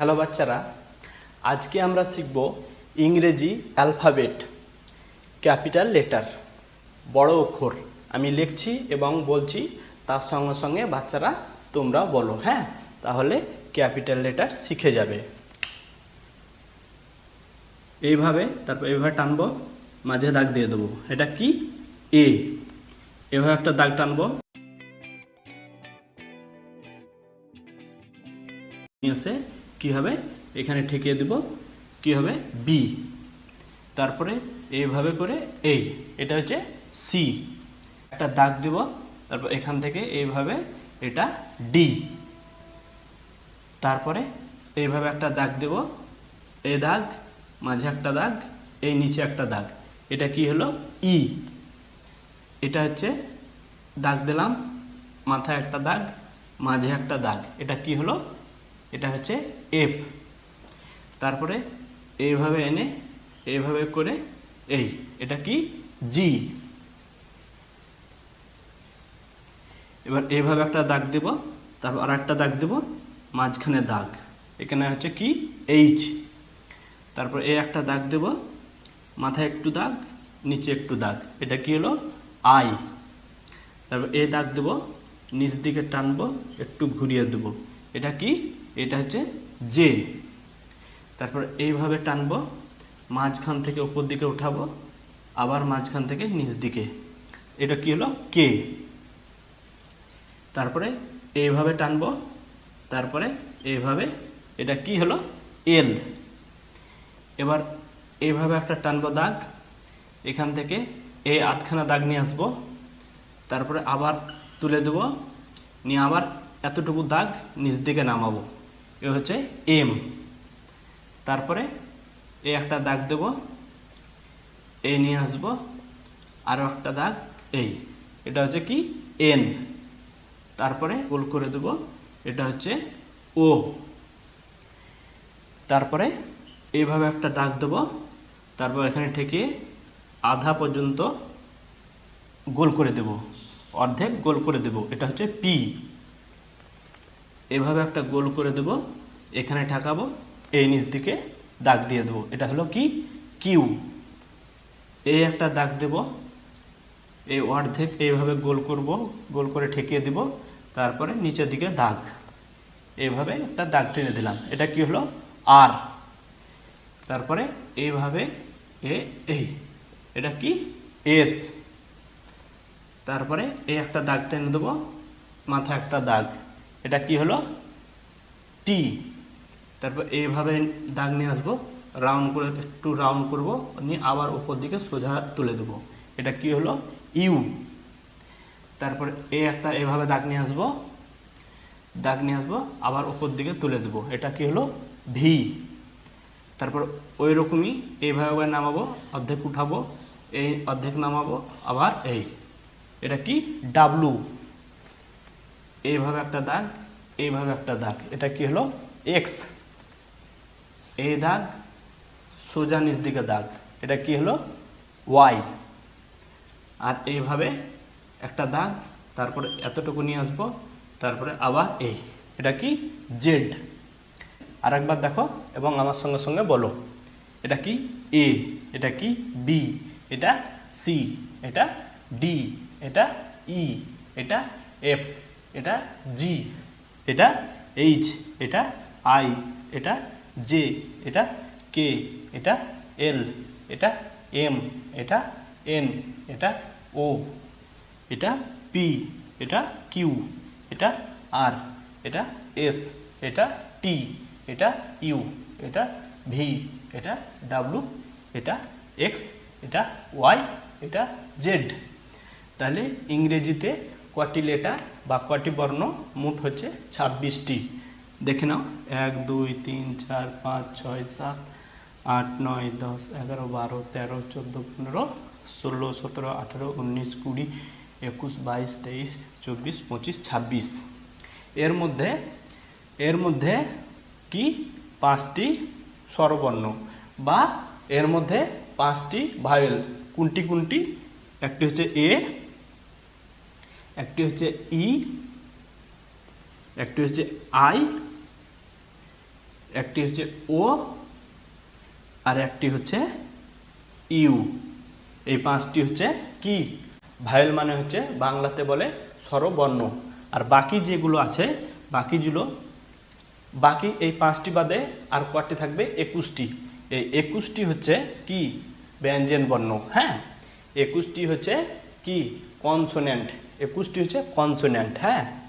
Hello বাচ্চারা। আজকে আমরা শিখব ইংরেজি অ্যালফাবেট ক্যাপিটাল লেটার বড় অক্ষর। আমি লিখছি এবং বলছি, তার সঙ্গে সঙ্গে বাচ্চারা, তোমরা বলো হ্যাঁ? তাহলে ক্যাপিটাল লেটার শিখে যাবে। এইভাবে, তারপর এইভাবে টানবো, মাঝে দাগ দিয়ে দেবো। এটা কি? এ এভাবে একটা দাগ টানবো। এসে কী হবে? এখানে ঠেকিয়ে দেব। কি হবে? বি তারপরে এইভাবে করে এই এটা হচ্ছে সি একটা দাগ দেব, তারপর এখান থেকে এইভাবে এটা ডি তারপরে এইভাবে একটা দাগ দেব, এ দাগ, মাঝে একটা দাগ, এই নিচে একটা দাগ। এটা কি হলো? ই এটা হচ্ছে দাগ দিলাম, মাথায় একটা দাগ, মাঝে একটা দাগ। এটা কি হলো? এটা হচ্ছে এফ তারপরে এইভাবে এনে এইভাবে করে এই, এটা কি? জি এবার এইভাবে একটা দাগ দেব, তারপর আর একটা দাগ দেব, মাঝখানে দাগ। এখানে হচ্ছে কি? এইচ তারপর এই একটা দাগ দেব, মাথায় একটু দাগ, নিচে একটু দাগ। এটা কি হলো? আই তারপর এ দাগ দেব, নিচ দিকে টানবো, একটু ঘুরিয়ে দেব। এটা কি? এটা হচ্ছে জে তারপর এইভাবে টানবো, মাঝখান থেকে উপর দিকে উঠাবো, আবার মাঝখান থেকে নিচ দিকে। এটা কি হলো? কে তারপরে এইভাবে টানবো, তারপরে এইভাবে এটা কি হলো? এল এবার এইভাবে একটা টানবো দাগ, এখান থেকে এই আধখানা দাগ নিয়ে আসব, তারপরে আবার তুলে দেবো, নিয়ে আবার এতটুকু দাগ নিচ দিকে নামাবো। এ হচ্ছে এম। তারপরে এই একটা দাগ দেব এই নিয়ে আসব আরও একটা দাগ এই। এটা হচ্ছে কি? এন। তারপরে গোল করে দেব, এটা হচ্ছে ও। তারপরে এইভাবে একটা দাগ দেব, তারপর এখানে ঠেকিয়ে আধা পর্যন্ত গোল করে দেব, অর্ধেক গোল করে দেব, এটা হচ্ছে পি। এভাবে একটা গোল করে দেব এখানে ঠেকাবো এই নিচ দিকে দাগ দিয়ে দেবো। এটা হলো কি? কিউ এই একটা দাগ দেব এই অর্ধেক এইভাবে গোল করব, গোল করে ঠেকিয়ে দিব, তারপরে নিচের দিকে দাগ। এইভাবে একটা দাগ টেনে দিলাম। এটা কি হলো? আর তারপরে এইভাবে এ, এই। এটা কি? এস তারপরে এই একটা দাগ টেনে দেবো, মাথায় একটা দাগ। এটা কি হলো? টি তারপর এইভাবে দাগ নিয়ে আসব রাউন্ড করে একটু রাউন্ড করব, নিয়ে আবার উপর দিকে সোজা তুলে দেবো। এটা কি হলো? ইউ তারপরে এই একটা এভাবে দাগ নিয়ে আসব, দাগ নিয়ে আসব, আবার উপর দিকে তুলে দেবো। এটা কি হলো? ভি তারপর ওই রকমই এইভাবে নামাবো, অর্ধেক উঠাবো, এই অর্ধেক নামাবো, আবার এই। এটা কি? ডাব্লু এইভাবে একটা দাগ, এইভাবে একটা দাগ। এটা কি হলো? এক্স এই দাগ, সোজা নিচ দিকে দাগ। এটা কি হলো? ওয়াই আর এইভাবে একটা দাগ, তারপরে এতটুকু নিয়ে আসব, তারপরে আবার এই এটা কি? জেড আর একবার দেখো, এবং আমার সঙ্গে সঙ্গে বলো। এটা কি? এ এটা কি? বি এটা সি এটা ডি এটা ই এটা এফ এটা জি এটা এইচ এটা আই এটা জে এটা কে এটা এল এটা এম এটা এন এটা ও এটা পি এটা কিউ এটা আর এটা এস এটা টি এটা ইউ এটা ভি এটা ডাব্লু এটা এক্স এটা ওয়াই এটা জেড তাহলে ইংরেজিতে কটি লেটার বা কটি বর্ণ মোট হচ্ছে ছাব্বিশটি? দেখে নাও। এক, দুই, তিন, চার, পাঁচ, ছয়, সাত, আট, নয়, দশ, এগারো, বারো, তেরো, চোদ্দ, পনেরো, ষোলো, সতেরো, আঠেরো, উনিশ, কুড়ি, একুশ, বাইশ, তেইশ, চব্বিশ, পঁচিশ, ছাব্বিশ। এর মধ্যে এর মধ্যে কি? পাঁচটি স্বরবর্ণ বা এর মধ্যে পাঁচটি ভায়েল। কোনটি কোনটি? একটি হচ্ছে এ, একটি হচ্ছে ই, একটি হচ্ছে আই একটি হচ্ছে ও আর একটি হচ্ছে ইউ। এই পাঁচটি হচ্ছে কি? ভায়েল মানে হচ্ছে বাংলাতে বলে স্বরবর্ণ। আর বাকি যেগুলো আছে, বাকিগুলো, বাকি এই পাঁচটি বাদে আর কয়টি থাকবে? একুশটি। এই একুশটি হচ্ছে কি? ব্যঞ্জন বর্ণ। হ্যাঁ? একুশটি হচ্ছে কি? কনসোনেন্ট একুশটি হচ্ছে কনসোনেন্ট হ্যাঁ?